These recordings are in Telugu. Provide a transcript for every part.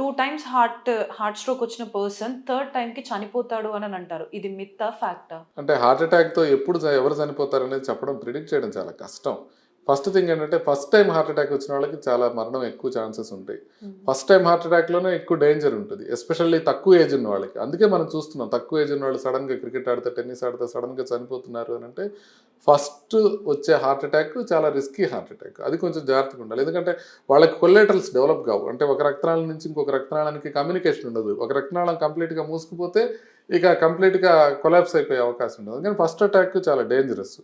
Two times heart heart stroke వచ్చిన పర్సన్ థర్డ్ టైంకి చనిపోతాడు అని అంటారు. ఇది మిత్తా ఫ్యాక్టా? అంటే హార్ట్ అటాక్తో ఎప్పుడు ఎవరు చనిపోతారు అనేది చెప్పడం ప్రిడిక్ట్ చేయడం చాలా కష్టం. ఫస్ట్ థింగ్ ఏంటంటే ఫస్ట్ టైం హార్ట్ అటాక్ వచ్చిన వాళ్ళకి చాలా మరణం ఎక్కువ ఛాన్సెస్ ఉంటాయి. ఫస్ట్ టైం హార్ట్ అటాక్లోనే ఎక్కువ డేంజర్ ఉంటుంది. ఎస్పెషల్లీ తక్కువ ఏజ్ ఉన్న వాళ్ళకి. అందుకే మనం చూస్తున్నాం తక్కువ ఏజ్ ఉన్న వాళ్ళు సడన్గా క్రికెట్ ఆడితే టెన్నిస్ ఆడితే సడన్గా చనిపోతున్నారు అని అంటే ఫస్ట్ వచ్చే హార్ట్ అటాక్ చాలా రిస్కీ హార్ట్ అటాక్. అది కొంచెం జాగ్రత్తగా ఉండాలి. ఎందుకంటే వాళ్ళకి కొల్లేటరల్స్ డెవలప్ కావు. అంటే ఒక రక్తనాళం నుంచి ఇంకొక రక్తనాళానికి కమ్యూనికేషన్ ఉండదు. ఒక రక్తనాళం కంప్లీట్గా మూసుకుపోతే ఇక కంప్లీట్గా కొలాప్స్ అయిపోయే అవకాశం ఉండదు. అందుకని ఫస్ట్ అటాక్ చాలా డేంజరస్.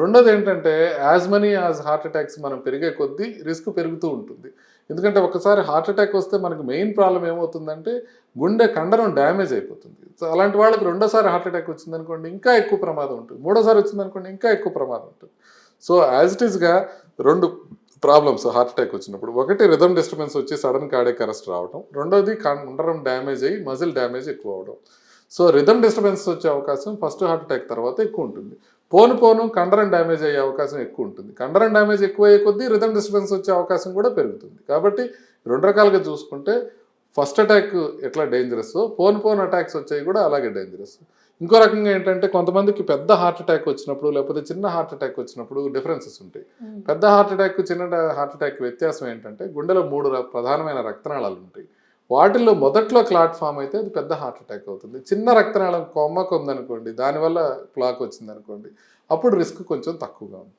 రెండోది ఏంటంటే as many as heart attacks మనం పెరిగే కొద్దీ రిస్క్ పెరుగుతూ ఉంటుంది. ఎందుకంటే ఒకసారి హార్ట్ అటాక్ వస్తే మనకి మెయిన్ ప్రాబ్లం ఏమవుతుందంటే గుండె కండరం డ్యామేజ్ అయిపోతుంది. సో అలాంటి వాళ్ళకి రెండోసారి హార్ట్ అటాక్ వచ్చిందనుకోండి ఇంకా ఎక్కువ ప్రమాదం ఉంటుంది. మూడోసారి వచ్చిందనుకోండి ఇంకా ఎక్కువ ప్రమాదం ఉంటుంది. సో యాజ్ ఇట్ ఈస్గా రెండు ప్రాబ్లమ్స్ హార్ట్ అటాక్ వచ్చినప్పుడు. ఒకటి రిథమ్ డిస్టర్బెన్స్ వచ్చి సడన్ కార్డియక్ అరెస్ట్ రావడం రెండోది కండరం డ్యామేజ్ అయ్యి మజిల్ డ్యామేజ్ ఎక్కువ అవడం. సో రిథమ్ డిస్టర్బెన్స్ వచ్చే అవకాశం ఫస్ట్ హార్ట్ అటాక్ తర్వాత ఎక్కువ ఉంటుంది. పోను పోను కండరం డ్యామేజ్ అయ్యే అవకాశం ఎక్కువ ఉంటుంది. కండరం డ్యామేజ్ ఎక్కువ అయ్యే కొద్దీ రిథమ్ డిస్టర్బెన్స్ వచ్చే అవకాశం కూడా పెరుగుతుంది. కాబట్టి రెండు రకాలుగా చూసుకుంటే ఫస్ట్ అటాక్ ఎట్లా డేంజరస్ పోను పోను అటాక్స్ వచ్చాయి కూడా అలాగే డేంజరస్ ఇంకో రకంగా ఏంటంటే కొంతమందికి పెద్ద హార్ట్ అటాక్ వచ్చినప్పుడు లేకపోతే చిన్న హార్ట్ అటాక్ వచ్చినప్పుడు డిఫరెన్సెస్ ఉంటాయి. పెద్ద హార్ట్ అటాక్ చిన్న హార్ట్ అటాక్ వ్యత్యాసం ఏంటంటే గుండెలో మూడు ప్రధానమైన రక్తనాళాలు ఉంటాయి. వాటిల్లో మొదట్లో క్లాట్ ఫామ్ అయితే అది పెద్ద హార్ట్ అటాక్ అవుతుంది. చిన్న రక్తనాళం కొమ్మకు ఉందనుకోండి దానివల్ల ప్లాక్ వచ్చిందనుకోండి అప్పుడు రిస్క్ కొంచెం తక్కువగా ఉంటుంది.